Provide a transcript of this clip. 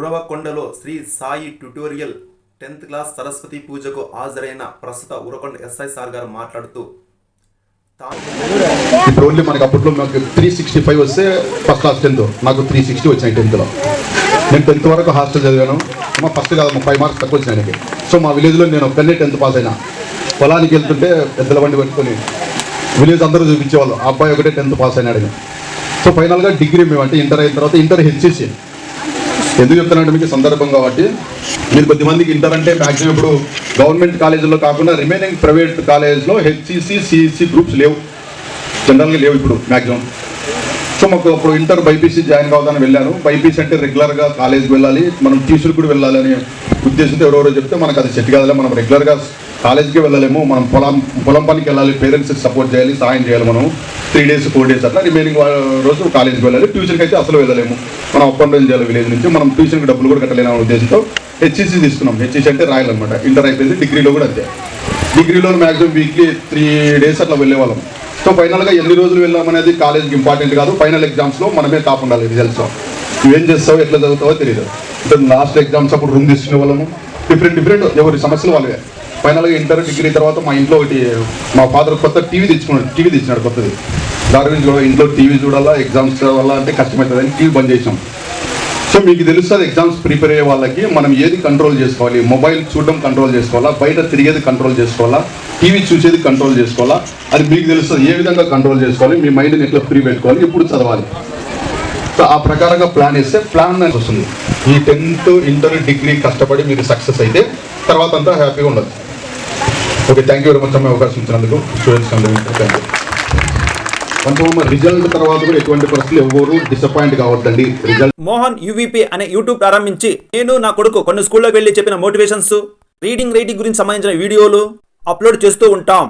ఉరవకొండలో Sri Sai tutorial tenth class Saraswati పూజకు హాజరైన ప్రస్తుత ఉరకొండ ఎస్ఐ సార్ గారు మాట్లాడుతూ ఇప్పుడు ఓన్లీ మనకి అప్పట్లో నాకు త్రీ సిక్స్టీ ఫైవ్ వస్తే ఫస్ట్ క్లాస్ టెన్త్ నాకు త్రీ సిక్స్టీ వచ్చాయి టెన్త్లో నేను టెన్త్ వరకు హాస్టల్ చదివాను. మా ఫస్ట్ కాదు ఫైవ్ మార్క్స్ తక్కువ వచ్చినాయి సో మా విలేజ్లో నేను ఒక్కనే టెన్త్ పాస్ అయినా. పొలానికి వెళ్తుంటే పెద్దల బండి పెట్టుకొని విలేజ్ అందరూ చూపించేవాళ్ళు ఆ అబ్బాయి ఒకటే టెన్త్ పాస్ అయినాడు అని. సో ఫైనల్గా డిగ్రీ మేము అంటే ఇంటర్ అయిన తర్వాత ఇంటర్ హెచ్సిసి. ఎందుకు చెప్తానంటే మీకు సందర్భం కాబట్టి. మీరు కొద్ది మందికి ఇంటర్ అంటే మ్యాక్సిమం ఇప్పుడు గవర్నమెంట్ కాలేజీలో కాకుండా రిమైనింగ్ ప్రైవేట్ కాలేజ్లో H C C C E C groups లేవు. జనరల్గా లేవు ఇప్పుడు మ్యాక్సిమం సో మాకు అప్పుడు ఇంటర్ బైపీసీ జాయిన్ కావద్దని వెళ్ళాను. బైపీసీ అంటే రెగ్యులర్గా కాలేజ్కి వెళ్ళాలి. మనం టీచర్ కూడా వెళ్ళాలి అనే ఉద్దేశంతో ఎవరెవరో చెప్తే మనకు అది సెట్ కాదులే. మనం రెగ్యులర్గా కాలేజ్కి వెళ్ళలేము మనం పొలం పొలం పనికి వెళ్ళాలి పేరెంట్స్కి సపోర్ట్ చేయాలి సాయం చేయాలి మనం త్రీ డేస్ ఫోర్ డేస్ అట్లా రిమైనింగ్ రోజు కాలేజ్కి వెళ్ళాలి ట్యూషన్కి అయితే అసలు వెళ్ళలేము. మనం అప్ అండ్ డౌన్ చేయాలి విలేజ్ నుంచి. మనం ట్యూషన్కి డబ్బులు కూడా కట్టలేము అనే ఉద్దేశంతో హెచ్ఈసీ తీసుకున్నాం. హెచ్ఈసీ అంటే రాయాలన్నమాట ఇంటర్ అయిపోయింది డిగ్రీలో కూడా అంతే. డిగ్రీలో మ్యాక్సిమం వీక్లీ త్రీ డేస్ అట్లా వెళ్ళేవాళ్ళం సో ఫైనల్గా ఎన్ని రోజులు వెళ్ళామనేది కాలేజ్కి ఇంపార్టెంట్ కాదు. ఫైనల్ ఎగ్జామ్స్లో మనమే టాప్ ఉండాలి రిజల్ట్స్లో నువ్వేం చేస్తావు ఎట్లా చదువుతావో తెలియదు లాస్ట్ ఎగ్జామ్స్ అప్పుడు రూమ్ తీసుకునే వాళ్ళము. డిఫరెంట్ డిఫరెంట్ ఎవరి సమస్యలు వాళ్ళవే. ఫైనల్గా ఇంటర్ డిగ్రీ తర్వాత మా ఇంట్లో ఒకటి మా ఫాదర్ కొత్త టీవీ తెచ్చుకున్నాడు టీవీ తెచ్చినాడు కొత్తది. దాని గురించి కూడా ఇంట్లో టీవీ చూడాలా ఎగ్జామ్స్ చదవాలా అంటే కష్టమవుతుందని టీవీ బంద్ చేసాం సో మీకు తెలుస్తుంది ఎగ్జామ్స్ ప్రిపేర్ అయ్యే వాళ్ళకి మనం ఏది కంట్రోల్ చేసుకోవాలి? మొబైల్ చూడడం కంట్రోల్ చేసుకోవాలా? బయట తిరిగేది కంట్రోల్ చేసుకోవాలా? టీవీ చూసేది కంట్రోల్ చేసుకోవాలా? అది మీకు తెలుస్తుంది ఏ విధంగా కంట్రోల్ చేసుకోవాలి? మీ మైండ్ని ఎట్లా ఫ్రీ పెట్టుకోవాలి? ఎప్పుడు చదవాలి? సో ఆ ప్రకారంగా ప్లాన్ వేస్తే ప్లాన్ అనేది వస్తుంది. ఈ టెన్త్ ఇంటర్ డిగ్రీ కష్టపడి మీరు సక్సెస్ అయితే తర్వాత అంతా హ్యాపీగా ఉండదు okay thank you very much అమ్మాయి అవకాశం ఇచ్చినందుకు. స్టూడెంట్స్ అందరికీ. థ్యాంక్ యూ రిజల్ట్ తర్వాత కూడా ఎటువంటి పరిస్థితులు ఎవరు disappoint కావద్దండి. Result Mohan U V P అనే యూట్యూబ్ ప్రారంభించి నేను నా కొడుకు కొన్ని స్కూల్లోకి వెళ్ళి చెప్పిన మోటివేషన్స్ రీడింగ్ రైటింగ్ గురించి సంబంధించిన వీడియోలు అప్లోడ్ చేస్తూ ఉంటాం.